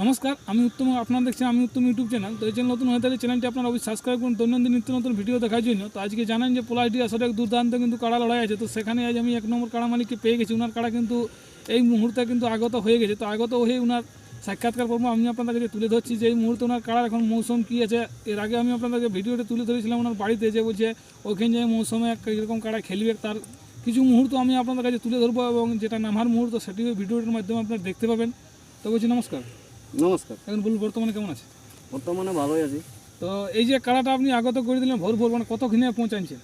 নমস্কার, আমি উত্তম, আপনারা দেখছেন আমি উত্তম ইউটিউব চ্যানেল। তো এই চ্যানেল নতুন হয়ে থাকলে চ্যানেলটি আপনারা অবশ্যই সাবস্ক্রাইব করুন। দৈনন্দিন নিত্য নতুন ভিডিও দেখার জন্য। তো আজকে জানেন যে পোলাইটি আসলে এক দুর্দান্ত কিন্তু কাড়া লড়াই আছে। তো সেখানে আজ আমি এক নম্বর কাড়া মালিককে পেয়ে গেছি। ওনার কাড়া কিন্তু এই মুহূর্তে কিন্তু আগত হয়ে গেছে। তো আগত হয়ে ওনার সাক্ষাৎকার পর্ব আমি আপনাদের কাছে তুলে ধরছি যে এই মুহূর্তে ওনার কাড়ার এখন মৌসুম কী আছে। এর আগে আমি আপনাদেরকে ভিডিওটা তুলে ধরেছিলাম ওনার বাড়িতে যে বলছে, ওখানে যে মৌসুমে এক এরকম কাড়া খেলবে, তার কিছু মুহূর্ত আমি আপনাদের কাছে তুলে ধরবো এবং যেটা নামার মুহূর্ত সেটিও ভিডিওটার মাধ্যমে আপনারা দেখতে পাবেন। তো বলছি নমস্কার। নমস্কার। এখন বলুন বর্তমানে কেমন আছে? বর্তমানে ভালোই আছি। তো এই যে কাড়াটা আপনি আগত করে দিলেন ভোর ভোর মানে কতক্ষণে পৌঁছাচ্ছেন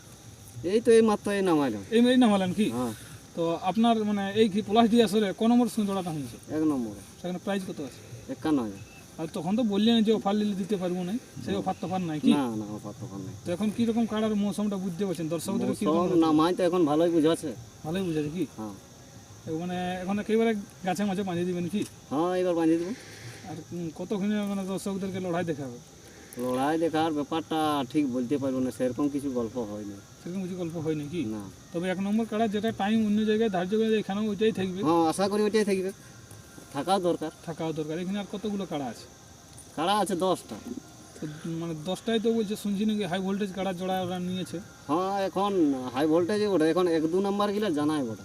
এই তো এই মাত্র এই নামাইলাম। এই এই নামালেন কি? হ্যাঁ। তো আপনার মানে এই কি পলাশ দিয়ে আসলে ক নম্বর দৌড়াটা হয়েছে এক নম্বরে। সেখানে প্রাইস কত আছে? একান্ন হাজার। আর তখন তো বললেন যে অফার নিলে দিতে পারব না সেই অফার তফার নাই কি? না না অফার তখন নেই। তো এখন কীরকম কাড়ার মৌসুমটা বুঝতে পারছেন? দর্শকদের কি সব নামাই তো এখন ভালোই বুঝাচ্ছে। ভালোই বুঝেছে কি? হ্যাঁ। মানে এখন একেবারে গাছে মাঝে বাঁধিয়ে দিবেন কি? হ্যাঁ এবার বাঁধিয়ে দেবো। আর কতক্ষণে মানে দর্শকদেরকে লড়াই দেখাবে? লড়াই দেখার ব্যাপারটা ঠিক বলতে পারব না সেরকম কিছু গল্প হয়নি। সেরকম কিছু গল্প হয় নাকি না। তবে এক নম্বর কাড়া যেটা টাইম অন্য জায়গায় ধার্য করে এখানেও ওইটাই থাকবে। হ্যাঁ আশা করি ওইটাই থাকবে। থাকাও দরকার। থাকাও দরকার। এখানে আর কতগুলো কাড়া আছে? কাড়া আছে দশটা। মানে দশটায় তো বলছে শুনছি নাকি হাই ভোল্টেজ কাড়া জোড়া ওরা নিয়েছে। হ্যাঁ এখন হাই ভোল্টেজে ওটা এখন এক দু নাম্বার গিলা জানাই ওটা।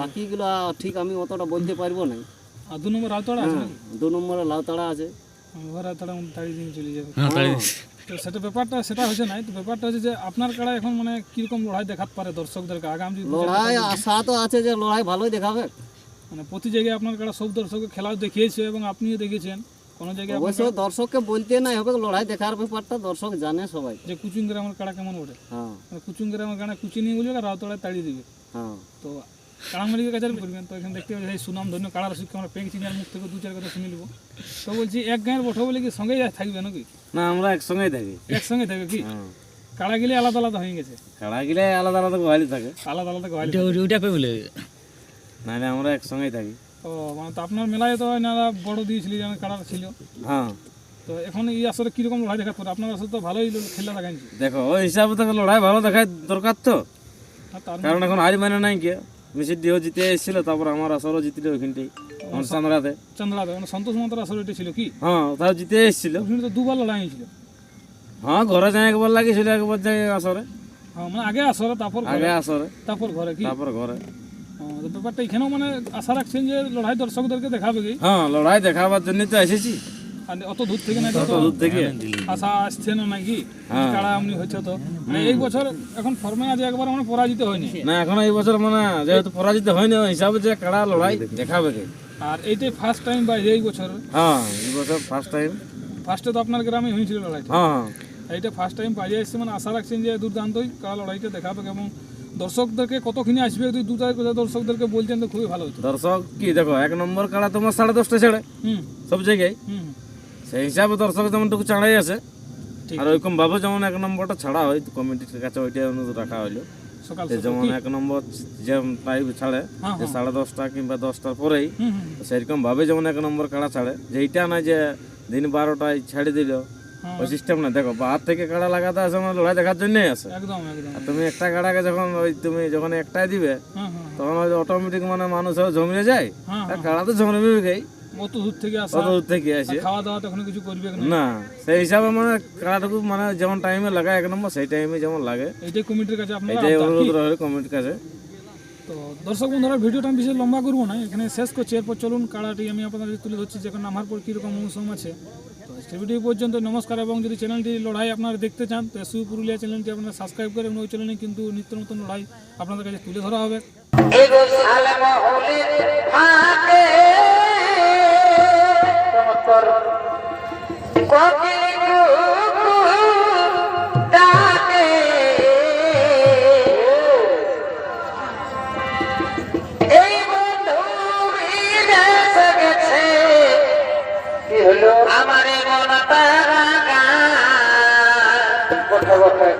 বাকিগুলা ঠিক আমি অতটা বলতে পারব না আর দু নম্বর আলতড়া আছে নাকি? দু নম্বরে লাউতাড়া আছে। ঘর আলতড়া তাড়ি দিয়ে চলে যাবে। হ্যাঁ, তো সেটা ব্যাপারটা সেটা হচ্ছে নাই তো ব্যাপারটা হচ্ছে যে আপনার কাড়া এখন মানে কীরকম লড়াই দেখাতে পারে দর্শকদেরকে? আগাম যদি লড়াই আশা তো আছে যে লড়াই ভালোই দেখাবে। মানে প্রতি জায়গায় আপনার কাড়া সব দর্শককে খেলা দেখিয়েছে এবং আপনিও দেখেছেন। কোনো জায়গায় অবশ্য দর্শককে বলতে নাই হবে লড়াই দেখার ব্যাপারটা দর্শক জানে সবাই। যে কুচুং গ্রামের কাড়া কেমন ওঠে? হ্যাঁ। মানে কুচুং গ্রামের কাড়া কুচি নিয়ে বলবে রাউতড়ায় তাড়িয়ে দিবে। হ্যাঁ। তো কাড়ামালিকের কাছে করবেন। তো এখানে দেখতে পাচ্ছি এই সুনাম ধন্য কাড়া রসিককে আমরা পেয়েছি যার মুখ থেকে দু চার কথা শুনে নেব। তো বলছি এক গাঁয়ের বঠো বলে কি সঙ্গেই থাকবে নাকি? না আমরা একসঙ্গেই থাকি। একসঙ্গে থাকবে কি? হ্যাঁ। কাড়া গেলে আলাদা আলাদা হয়ে গেছে। কাড়া গিলে আলাদা আলাদা গোয়ালি থাকে। আলাদা আলাদা গাড়ি ওইটা কই বলে? না না আমরা একসঙ্গেই থাকি। ও মানে তো আপনার মেলায় তো না বড় দিয়েছিল যেন কাড়া ছিল। হ্যাঁ। তো এখন এই আসলে কীরকম লড়াই দেখা পড়ে? আপনার আসলে তো ভালোই খেলা দেখাচ্ছি দেখো ওই হিসাবে তো লড়াই ভালো দেখাই দরকার তো। তার কারণ এখন হারি মানে নাই কে দিও জিতে এসেছিল তারপর আমার আসরও জিতলে ওইখানটাই চান্দ্রাতে। চন্দ্রাতে মানে সন্তোষ মাতার আসলে এটা ছিল কি? হ্যাঁ তাও জিতে এসেছিল। ওখানে তো দুবার লড়াই হয়েছিল। হ্যাঁ ঘরে যাই একবার লাগিয়েছিল একবার যাই আসরে। হ্যাঁ মানে আগে আসরে তারপর আগে আসরে। তারপর ঘরে কি? তারপর ঘরে। ব্যাপারটা এখানেও মানে আশা রাখছেন যে লড়াই দর্শকদেরকে দেখাবে কি? হ্যাঁ লড়াই দেখাবার জন্য তো এসেছি। আর অত দূর থেকে অত দূর থেকে? আশা আসছে না নাকি? হ্যাঁ। কাড়া এমনি হচ্ছে তো? মানে এই বছর এখন ফর্মে আজ একবার মানে পরাজিত হয়নি। না এখন এই বছর মানে যেহেতু পরাজিত হয়নি হিসাবে যে কাড়া লড়াই দেখাবে আর এইটাই ফার্স্ট টাইম বা এই বছর। হ্যাঁ এই বছর ফার্স্ট টাইম ফার্স্টে তো আপনার গ্রামে হয়েছিল লড়াইটা হ্যাঁ হ্যাঁ। এইটা ফার্স্ট টাইম পাইয়ে এসছে মানে আশা রাখছেন যে দুর্দান্তই কারা লড়াইটা দেখাবে এবং দর্শকদেরকে কতক্ষণে আসবে দু দর্শকদেরকে বলতেন তো খুবই ভালো হতো। দর্শক কি দেখো এক নম্বর কাড়া তোমার সাড়ে দশটা ছেড়ে? সব জায়গায়। সেই হিসাবে দর্শক যেমনটুকু ছাড়াই আছে। আর ওইরকম ভাবে যেমন এক নম্বরটা ছাড়া হয় কমিটির কাছে ওইটা অনুরোধ রাখা হইল। যেমন এক নম্বর যে টাইম ছাড়ে হ্যাঁ যে হ্যাঁ। সাড়ে দশটা কিংবা দশটার পরেই সেরকম ভাবে যেমন এক নম্বর কাড়া ছাড়ে। যে এইটা না যে দিন বারোটায় ছেড়ে দিল হ্যাঁ। ওই সিস্টেম না দেখো বাহার থেকে কাড়া লাগাতে আসে আমার লড়াই দেখার জন্যই আসে আর তুমি একটা কাড়াকে যখন ওই তুমি যখন একটাই দিবে তখন ওই অটোমেটিক মানে মানুষ জমিয়ে যায়। আর কাড়া তো জমবে গেই অত দূর থেকে আসা কত দূর থেকে আসে। খাওয়া দাওয়া তখন কিছু করবে না না সেই হিসাবে মানে মানে যেমন টাইমে লাগায় এক নম্বর সেই টাইমে যেমন লাগে। এইটাই কমিটির কাছে আপনারা এটাই অনুরোধ রইল কমিটির কাছে। তো দর্শক বন্ধুরা ভিডিওটা আমি বেশি লম্বা করব না এখানে শেষ করছি। এরপর চলুন কাড়াটি আমি আপনাদের কাছে তুলে ধরছি যেখানে আমার পর কীরকম মৌসুম আছে। তো ভিডিও পর্যন্ত নমস্কার। এবং যদি চ্যানেলটি লড়াই আপনারা দেখতে চান তো এসু পুরুলিয়া চ্যানেলটি আপনারা সাবস্ক্রাইব করে এবং ওই চ্যানেলে কিন্তু নিত্য নতুন লড়াই আপনাদের কাছে তুলে ধরা হবে। আমার মন তারা কথা বটে